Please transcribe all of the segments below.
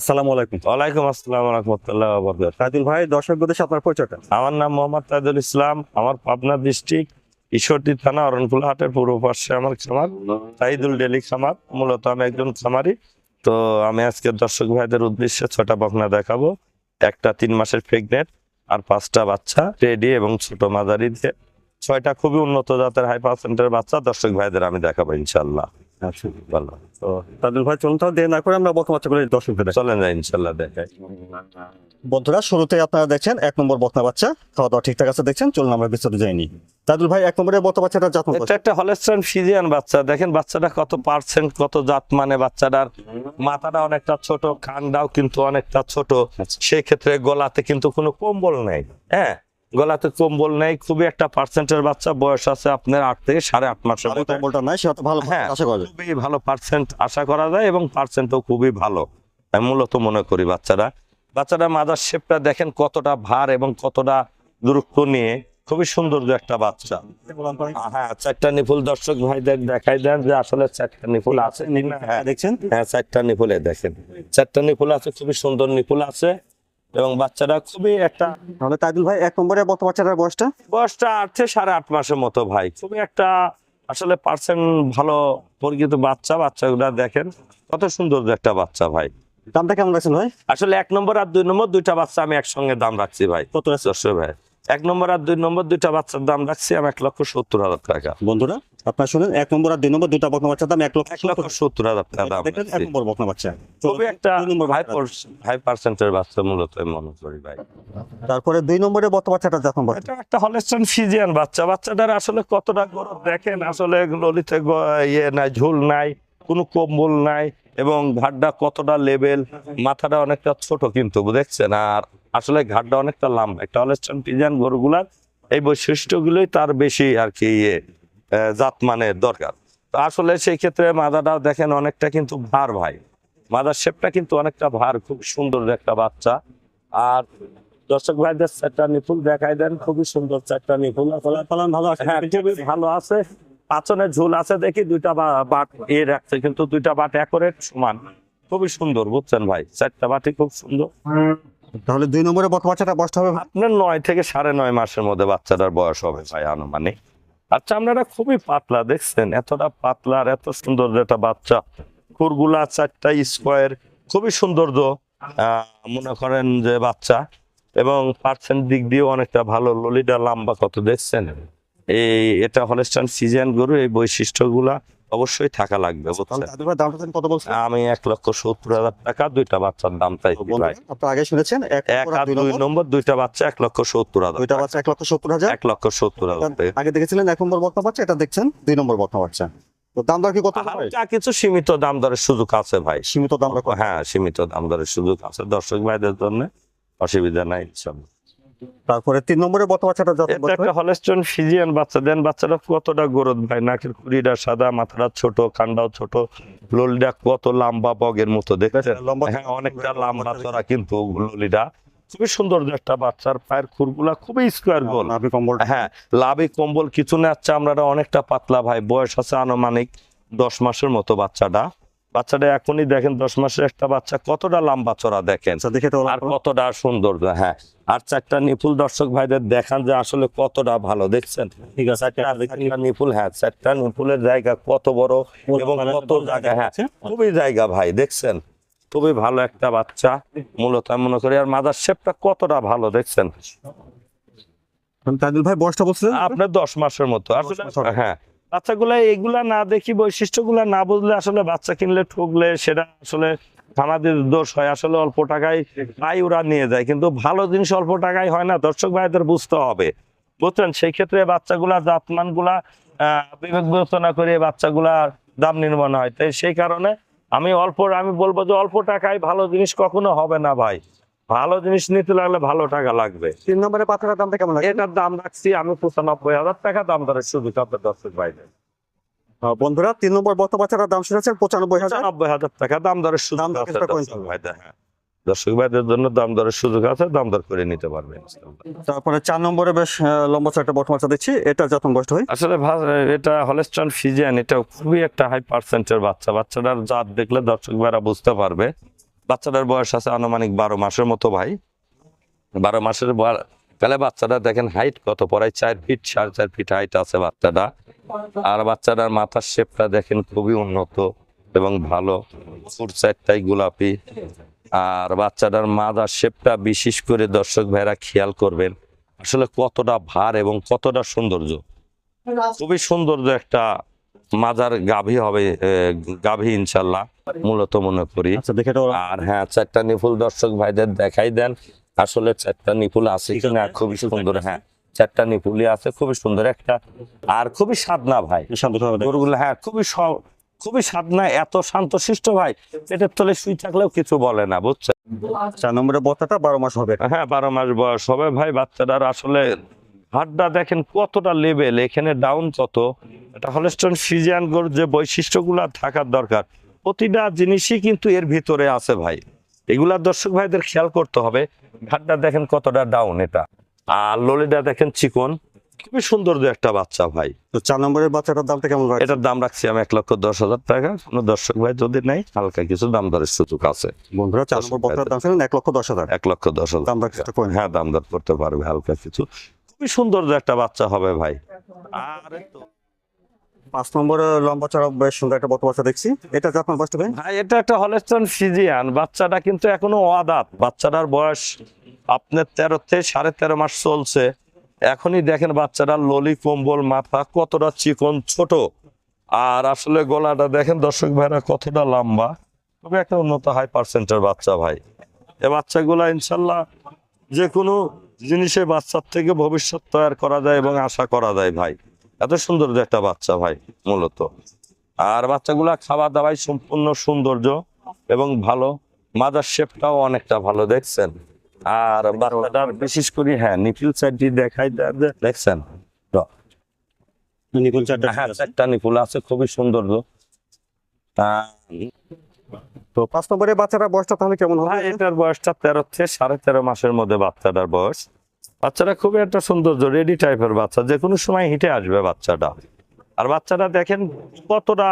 আসসালামু আলাইকুম। ওয়ালাইকুম আসসালাম রহমতুল্লাহ বরকাত তাজুল ভাই দর্শক দেশে আপনার পরিচয়টা? আমার নাম মোহাম্মদ তাজুল ইসলাম আমার পাবনা ডিস্ট্রিক্ট ঈশ্বরদী থানা অরণকুলা হাটের পূর্ব পাশে আমার খামার তাহিদুল ডেলি খামার মূলত আমি একজন খামারি। তো আমি আজকে দর্শক ভাইদের উদ্দেশ্যে ছটা বকনা দেখাবো। একটা তিন মাসের প্রেগনেন্ট আর পাঁচটা বাচ্চা রেডি এবং ছোট মাঝারি দিয়ে। ছয়টা খুবই উন্নত জাতের হাই পার্সেন্টের বাচ্চা দর্শক ভাইদের আমি দেখাবো ইনশাল্লাহ আচ্ছা ভালো। তো তাজুল ভাই চলুন তাহলে না করে আমরা বকনা বাচ্চাগুলো দর্শকদের দেখাই। চলেন ইনশাল্লাহ দেখাই। বন্ধুরা শুরুতে আপনারা দেখছেন এক নম্বর বকনা বাচ্চা। খাওয়া দাওয়া ঠিকঠাক আছে দেখছেন? চলুন আমরা বিস্তারিত যাইনি তাজুল ভাই এক নম্বরের বকনা বাচ্চাটা জাত এটা একটা ফিজিয়ান বাচ্চা। দেখেন বাচ্চাটা কত পার্সেন্ট কত জাত মানে বাচ্চাটার। মাথাটা অনেকটা ছোট কানটাও কিন্তু অনেকটা ছোট। আচ্ছা। সেই ক্ষেত্রে গলাতে কিন্তু কোনো কম্বল নেই। হ্যাঁ? গলাতে কম্বল নেই খুবই একটা পার্সেন্টের বাচ্চা বয়স আছে আপনার আট থেকে সাড়ে আট মাসের কম্বলটা নাই সে হয়তো ভালো হ্যাঁ খুবই ভালো পার্সেন্ট আশা করা যায় এবং পার্সেন্টও খুবই ভালো। আমি মূলত মনে করি বাচ্চারা। বাচ্চারা মাদার শেপটা দেখেন কতটা ভার এবং কতটা দূরত্ব নিয়ে। খুবই সুন্দর একটা বাচ্চা। হ্যাঁ চারটা নিফুল দর্শক ভাইদের দেখাই দেন যে আসলে চারটা নিফুল আছে দেখছেন? হ্যাঁ চারটা নিপুলে দেখেন। চারটা নিফুল আছে খুবই সুন্দর নিফুল আছে। এবং বাচ্চাটা খুবই একটা তাহলে তাইদুল ভাই এক নম্বরে কত বাচ্চাটার বয়সটা? বয়সটা আট থেকে সাড়ে আট মাসের মতো ভাই। খুবই একটা আসলে পার্সেন্ট ভালো পরিচিত বাচ্চা বাচ্চাগুলা দেখেন কত সুন্দর একটা বাচ্চা ভাই। দামটা কেমন রাখছেন ভাই? আসলে এক নম্বর আর দুই নম্বর দুইটা বাচ্চা আমি একসঙ্গে দাম রাখছি ভাই। কত আছে ভাই। এক নম্বর আর দুই নম্বর দুইটা বাচ্চার দাম রাখছি আমি এক লক্ষ সত্তর হাজার টাকা। বন্ধুরা আপনারা শুনেন এক নম্বর আর দুই নম্বর দুইটা বকনা বাচ্চার দাম এক লক্ষ এক লক্ষ সত্তর হাজার টাকা দাম এক নম্বর বকনা বাচ্চা। খুবই একটা দুই নম্বর হাই। পার্সেন্টের বাচ্চা মূলত মনে করি ভাই। তারপরে দুই নম্বরের বকনা বাচ্চাটা নম্বর এটা একটা হলেস্টন ফিজিয়ান বাচ্চা। বাচ্চাটার আসলে কতটা গরম দেখেন আসলে ললিতে ইয়ে নাই ঝুল নাই কোনো কম্বল নাই এবং ঘাটটা কতটা লেভেল মাথাটা অনেকটা ছোট কিন্তু দেখছেন? আর আসলে ঘাটটা অনেকটা লম্বা। একটা হলেস্টন ফিজিয়ান গরুগুলার এই বৈশিষ্ট্যগুলোই তার বেশি আর কি ইয়ে আহ, জাত মানের দরকার আসলে সেই ক্ষেত্রে মাদাটাও দেখেন অনেকটা কিন্তু ভার ভাই। মাদার শেপটা কিন্তু অনেকটা ভার খুব সুন্দর একটা বাচ্চা। আর দর্শক ভাইদের চারটা নিপুল দেখাই দেন খুবই সুন্দর চারটা নিপুল ভালো আছে? হ্যাঁ ভালো আছে। পাচনে ঝুল আছে দেখি দুইটা বাট এ রাখছে কিন্তু দুইটা বাট একরেট সমান। খুবই সুন্দর বুঝছেন ভাই? চারটা বাটি খুব সুন্দর। তাহলে দুই নম্বরে বাচ্চাটা বয়সটা হবে? আপনার নয় থেকে সাড়ে নয় মাসের মধ্যে বাচ্চাটার বয়স হবে ভাই আনুমানিক। আর চামড়াটা খুবই পাতলা, দেখছেন? এতটা পাতলা আর এত সুন্দর একটা বাচ্চা। খুরগুলা চারটা স্কোয়ার খুবই সৌন্দর্য মনে করেন যে বাচ্চা। এবং পার্সেন্ট দিক দিয়েও অনেকটা ভালো। ললিটা লম্বা কত, দেখছেন? এই, এটা হলেস্টান সিজন গরু, এই বৈশিষ্ট্যগুলা অবশ্যই থাকা লাগবে বুঝছেন? কত বলছেন? আমি এক লক্ষ সত্তর হাজার টাকা দুইটা বাচ্চার দাম চাই ভাই। আগে শুনেছেন এক আর দুই নম্বর? দুইটা বাচ্চা এক লক্ষ সত্তর হাজার দুইটা বাচ্চা এক লক্ষ সত্তর হাজার? এক লক্ষ সত্তর হাজার আগে দেখেছিলেন এক নম্বর বকনা বাচ্চা এটা দেখছেন দুই নম্বর বকনা বাচ্চা। তো দাম দর কি কত হালকা কিছু সীমিত দাম দরের সুযোগ আছে ভাই। সীমিত দাম হ্যাঁ সীমিত দাম দরের সুযোগ আছে। দর্শক ভাইদের জন্য অসুবিধা নাই ইনশাল্লাহ। তারপরে তিন নম্বরের বকনা বাচ্চাটা যত একটা হলেস্টন ফিজিয়ান বাচ্চা। দেন বাচ্চাটা কতটা গরদ ভাই? নাকের কুড়িটা সাদা মাথাটা ছোট কান্ডাও ছোট ললিটা কত লম্বা বগের মতো দেখেছেন? হ্যাঁ অনেকটা লম্বা চড়া কিন্তু ললিটা। খুবই সুন্দর একটা বাচ্চার পায়ের খুরগুলা খুবই স্কোয়ার গোল কম্বল। হ্যাঁ লাভে কম্বল কিছু না চামড়াটা অনেকটা পাতলা ভাই বয়স আছে আনুমানিক দশ মাসের মতো বাচ্চাটা। বাচ্চাটা এখনই দেখেন দশ মাসের একটা বাচ্চা কতটা লম্বা চড়া দেখেন। আচ্ছা দেখে তো আর কতটা সুন্দর হ্যাঁ। আর চারটা নিপুল দর্শক ভাইদের দেখান যে আসলে কতটা ভালো দেখছেন? ঠিক আছে নিপুল হ্যাঁ চারটা নিপুলের জায়গা কত বড় এবং কত জায়গা হ্যাঁ খুবই জায়গা ভাই দেখছেন? খুবই ভালো একটা বাচ্চা মূলত আমি মনে করি। আর মাদার শেপটা কতটা ভালো দেখছেন? তাজুল ভাই বয়সটা বলছিলেন? আপনার দশ মাসের মতো। আসলে হ্যাঁ বাচ্চাগুলা এগুলা না দেখি, বৈশিষ্ট্যগুলা না বুঝলে আসলে বাচ্চা কিনলে ঠকলে, সেটা আসলে আমাদের দোষ হয়। আসলে অল্প টাকায় পাই ওরা নিয়ে যায়, কিন্তু ভালো জিনিস অল্প টাকায় হয় না, দর্শক ভাইদের বুঝতে হবে। বুঝছেন? সেই ক্ষেত্রে বাচ্চাগুলা জাতমানগুলা বিবেক বিবেচনা করে বাচ্চাগুলা দাম নির্মাণ হয়। তাই সেই কারণে আমি অল্প, আমি বলব যে অল্প টাকায় ভালো জিনিস কখনো হবে না ভাই। ভালো জিনিস নিতে লাগলে ভালো টাকা লাগবে। তিন নম্বরের পাথরের দামটা কেমন লাগে এটার দাম রাখছি আমি পঁচানব্বই হাজার টাকা দাম ধরে সুবিধা আপনার দর্শক ভাইদের। বন্ধুরা তিন নম্বর বকনা বাচ্চাটার দাম শুনেছেন পঁচানব্বই হাজার। পঁচানব্বই হাজার টাকা দাম সুযোগ দাম দর্শক ভাইদের। হ্যাঁ। দর্শক ভাইদের জন্য দাম দরের সুযোগ আছে দাম দর করে নিতে পারবেন তারপরে চার নম্বরে বেশ লম্বা একটা বকনা বাচ্চা দেখছি এটা যখন বয়স হয়? আসলে এটা হলেস্টন ফিজিয়ান এটা খুবই একটা হাই পার্সেন্টের বাচ্চা। বাচ্চাটার জাত দেখলে দর্শক ভাইরা বুঝতে পারবে। বাচ্চাটার বয়স আছে আনুমানিক বারো মাসের মতো ভাই। বারো মাসের বয়- তাহলে বাচ্চাটা দেখেন হাইট কত, পড়ায় চার ফিট সাড়ে চার ফিট হাইট আছে বাচ্চাটা। আর বাচ্চাটার মাথার শেপটা দেখেন খুবই উন্নত এবং ভালো, ফুট চারটাই গোলাপি। আর বাচ্চাটার মাদার শেপটা বিশেষ করে দর্শক ভাইরা খেয়াল করবেন, আসলে কতটা ভার এবং কতটা সৌন্দর্য। খুবই সৌন্দর্য একটা মাজার গাভী হবে গাভী ইনশাল্লাহ মূলত মনে করি। আচ্ছা আর হ্যাঁ চারটা নিপুল দর্শক ভাইদের দেখাই দেন আসলে চারটা নিপুল আছে কিনা খুবই সুন্দর হ্যাঁ চারটা নিপুলই আছে খুবই সুন্দর একটা আর খুবই সাধনা ভাই। গরুগুলো হ্যাঁ খুবই খুবই সাধনা এত শান্তশিষ্ট ভাই পেটের তলে শুই থাকলেও কিছু বলে না বুঝছেন? চার নম্বরের বত্তাটা বারো মাস হবে। হ্যাঁ বারো মাস বয়স হবে ভাই বাচ্চাটার আসলে হাড্ডা দেখেন কতটা লেভেল এখানে ডাউন কত? এটা হলস্টন ফিজিয়ান গরুর যে বৈশিষ্ট্যগুলো থাকার দরকার। প্রতিটা জিনিসই কিন্তু এর ভিতরে আছে ভাই। এগুলা দর্শক ভাইদের খেয়াল করতে হবে হাড্ডা দেখেন কতটা ডাউন এটা। আর ললিটা দেখেন চিকন। খুবই সুন্দর একটা বাচ্চা ভাই। তো চার নম্বরের বাচ্চাটার দামটা কেমন এটার দাম রাখছি আমি এক লক্ষ দশ হাজার টাকা। কোনো দর্শক ভাই যদি নেই হালকা কিছু দাম দরের সুযোগ আছে। বন্ধুরা চার নম্বর বত্তার দাম ছিলেন এক লক্ষ দশ হাজার। এক লক্ষ দশ হাজার দাম রাখছে? হ্যাঁ দাম দর করতে পারবে হালকা কিছু। খুবই সুন্দর একটা বাচ্চা হবে ভাই। আর তো- পাঁচ নম্বরে লম্বা চড়া বেশ সুন্দর একটা বাচ্চা দেখছি। এটা যে আপনার বয়সটা ভাই? এটা একটা হলেস্টন ফিজিয়ান বাচ্চাটা কিন্তু এখনও অদাত বাচ্চাটার বয়স আপনার তেরো থেকে সাড়ে তেরো মাস চলছে। এখনই দেখেন বাচ্চাটার ললি কম্বল মাথা কতটা চিকন ছোট। আর আসলে গলাটা দেখেন দর্শক ভাইরা কতটা লম্বা। তবে একটা উন্নত হাই পার্সেন্টের বাচ্চা ভাই। এ বাচ্চাগুলা ইনশাল্লাহ যে কোনো জিনিসে বাচ্চার থেকে ভবিষ্যৎ তৈরি করা যায় এবং আশা করা যায় ভাই। এত সুন্দর একটা বাচ্চা ভাই মূলত। আর বাচ্চাগুলা খাওয়া দাওয়াই সম্পূর্ণ সৌন্দর্য এবং ভালো। মাদার শেপটাও অনেকটা ভালো দেখছেন? আর বাচ্চাটার বিশেষ করে হ্যাঁ নিপিল সাইডটি দেখাই দেখছেন। নিপুল চারটা হ্যাঁ চারটা নিপুল আছে খুবই সৌন্দর্য তো পাঁচ নম্বরের বয়সটা তাহলে কেমন হবে? এটার বয়সটা তেরো থেকে সাড়ে তেরো মাসের মধ্যে বাচ্চাটার বয়স। বাচ্চাটা খুবই একটা সৌন্দর্য রেডি টাইপের বাচ্চা। যে কোনো সময় হিটে আসবে বাচ্চাটা। আর বাচ্চাটা দেখেন কতটা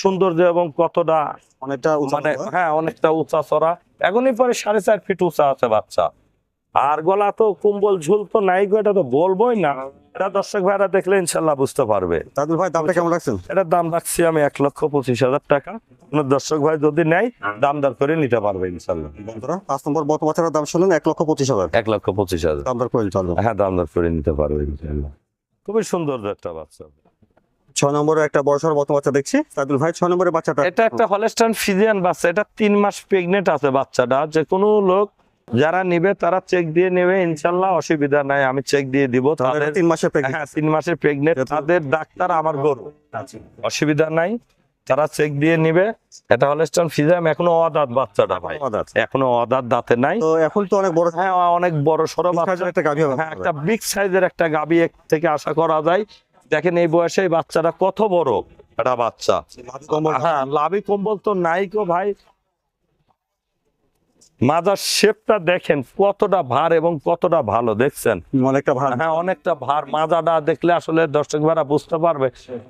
সৌন্দর্য এবং কতটা অনেকটা মানে হ্যাঁ অনেকটা উঁচা চড়া। এখনই পরে সাড়ে চার ফিট উঁচা আছে বাচ্চা। আর গলা তো কুম্বল ঝুল তো নাই গো, এটা তো বলবোই না। এটা দর্শক ভাইরা দেখলে ইনশাল্লাহ বুঝতে পারবে। দাদুল ভাই দামটা কেমন রাখছেন? এটার দাম রাখছি আমি এক লক্ষ পঁচিশ হাজার টাকা। দর্শক ভাই যদি নেয় দাম দর করে নিতে পারবে ইনশাল্লাহ। বন্ধুরা পাঁচ নম্বর বত বাচ্চাটার দাম শুনলেন এক লক্ষ পঁচিশ হাজার। এক লক্ষ পঁচিশ হাজার। দাম দর করে হ্যাঁ দাম দর করে নিতে পারবে ইনশাল্লাহ। খুবই সুন্দর একটা বাচ্চা। ছয় নম্বরের একটা বড় সড় বত বাচ্চা দেখছি। দাদুল ভাই ছয় নম্বরের বাচ্চাটা এটা একটা হলেস্টান ফিজিয়ান বাচ্চা। এটা তিন মাস প্রেগনেন্ট আছে বাচ্চাটা। যে কোনো লোক যারা নিবে তারা চেক দিয়ে নেবে ইনশাল্লাহ অসুবিধা নাই আমি চেক দিয়ে দিব। তাদের তিন মাসের হ্যাঁ তিন মাসের প্রেগনেন্ট তাদের ডাক্তার আমার গরু। অসুবিধা নাই তারা চেক দিয়ে নিবে। এটা হলেস্টান ফিজিয়াম এখনও অদাঁত বাচ্চাটা ভাই। এখনও অদাঁত দাঁতে নাই। তো এখন তো অনেক বড় হ্যাঁ অনেক বড় সড়ো বাচ্চা। একটা গাভী হ্যাঁ একটা বিগ সাইজের একটা গাবি থেকে আশা করা যায়। দেখেন এই বয়সে বাচ্চাটা কত বড়? একটা বাচ্চা। হ্যাঁ লাভি কম্বল তো নাই গো ভাই। মাজার শেপটা দেখেন কতটা ভার এবং কতটা ভালো দেখছেন? অনেকটা ভালো হ্যাঁ অনেকটা ভার। মাজাটা দেখলে আসলে দর্শক ভাইরা বুঝতে পারবে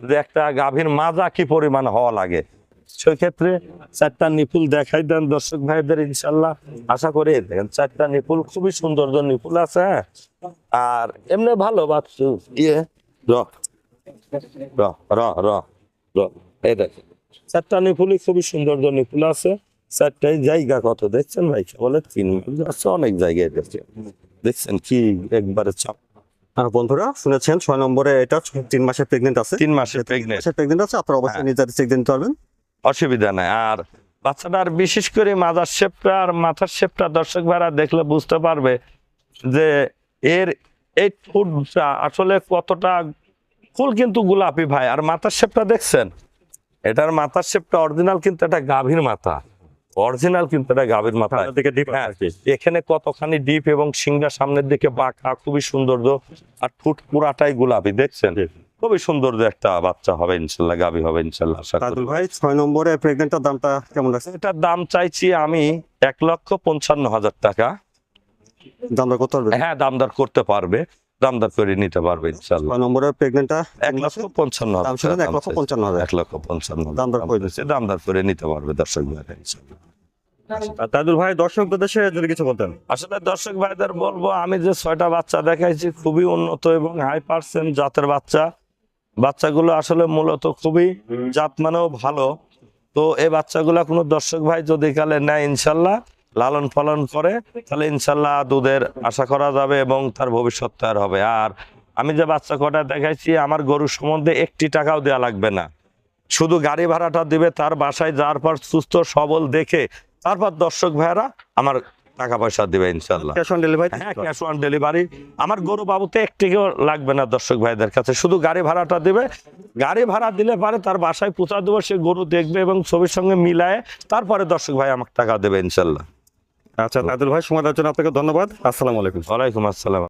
যে একটা গাভীর মাজা কি পরিমাণ হওয়া লাগে। সেক্ষেত্রে চারটা নিপুল দেখাই দেন দর্শক ভাইদের ইনশাল্লাহ আশা করি দেখেন চারটা নিপুল খুবই সুন্দর নিপুল আছে হ্যাঁ? আর এমনি ভালো বাচ্চু। ইয়ে র। র র র এই দেখেন চারটা নিপুলই খুবই সুন্দর নিপুল আছে। চারটাই জায়গা কত দেখছেন ভাই? বলে তিন আছে অনেক জায়গায় দেখছেন দেখছেন কি একবারে চাপ। আর বন্ধুরা শুনেছেন ছয় নম্বরে এটা তিন মাসের প্রেগনেন্ট আছে। তিন মাসের প্রেগনেন্ট প্রেগনেন্ট আছে আপনারা অবশ্যই হ্যাঁ। নিজেদের চেক দিতে পারবেন। অসুবিধা নাই। আর বাচ্চাটার বিশেষ করে মাথার শেপটা আর মাথার শেপটা দর্শক ভাইরা দেখলে বুঝতে পারবে যে এর এই ঠোঁটটা আসলে কতটা ফুল কিন্তু গোলাপি ভাই। আর মাথার শেপটা দেখছেন? এটার মাথার শেপটা অরিজিনাল কিন্তু এটা গাভীর মাথা। অরিজিনাল কিন্তু এটা গাভীর মাথা হ্যাঁ এখানে কতখানি ডিপ এবং সিংহা সামনের দিকে বাঁকা খুবই সৌন্দর্য আর ঠোঁট পুরাটাই গোলাপি দেখছেন? খুবই সৌন্দর্য একটা বাচ্চা হবে ইনশাল্লাহ গাভী হবে ইনশাল্লাহ। দাদুল ভাই ছয় নম্বরে প্রেগনেন্টের দামটা কেমন রাখছেন এটার দাম চাইছি আমি এক লক্ষ পঞ্চান্ন হাজার টাকা। দামটা কত হবে হ্যাঁ দামদার করতে পারবে। দামদার করে নিতে পারবে ইনশাল্লাহ নম্বরের প্রেগনেন্টটা এক লক্ষ পঞ্চান্ন হাজার এক লক্ষ পঞ্চান্ন হাজার। এক লক্ষ পঞ্চান্ন দামদার দাম করে দামদার করে নিতে পারবে দর্শক ভাইরা ইনশাল্লাহ ভাই দর্শকদের যদি কিছু বলতেন। আসলে দর্শক ভাইদের বলব আমি যে ছয়টা বাচ্চা দেখাইছি খুবই উন্নত এবং হাই পার্সেন্ট জাতের বাচ্চা। বাচ্চাগুলো আসলে মূলত খুবই জাত মানেও ভালো। তো এই বাচ্চাগুলো কোনো দর্শক ভাই যদি কালে নেয় ইনশাল্লাহ লালন পালন করে তাহলে ইনশাল্লাহ দুধের আশা করা যাবে এবং তার ভবিষ্যৎ তৈরি হবে। আর আমি যে বাচ্চা কটা দেখাইছি আমার গরুর সম্বন্ধে একটি টাকাও দেওয়া লাগবে না। শুধু গাড়ি ভাড়াটা দিবে তার বাসায় যাওয়ার পর সুস্থ সবল দেখে তারপর দর্শক ভাইয়েরা আমার টাকা পয়সা দিবে ইনশাল্লাহ। ক্যাশ অন ডেলিভারি হ্যাঁ ক্যাশ অন ডেলিভারি আমার গরু বাবুতে একটিকেও লাগবে না দর্শক ভাইদের কাছে। শুধু গাড়ি ভাড়াটা দিবে। গাড়ি ভাড়া দিলে পারে তার বাসায় পৌঁছা দেবো সে গরু দেখবে এবং ছবির সঙ্গে মিলায় তারপরে দর্শক ভাই আমাকে টাকা দেবে ইনশাল্লাহ। আচ্ছা আদুল ভাই সময় দেওয়ার জন্য আপনাকে ধন্যবাদ। আসসালামু আলাইকুম। ওয়ালাইকুম আসসালাম।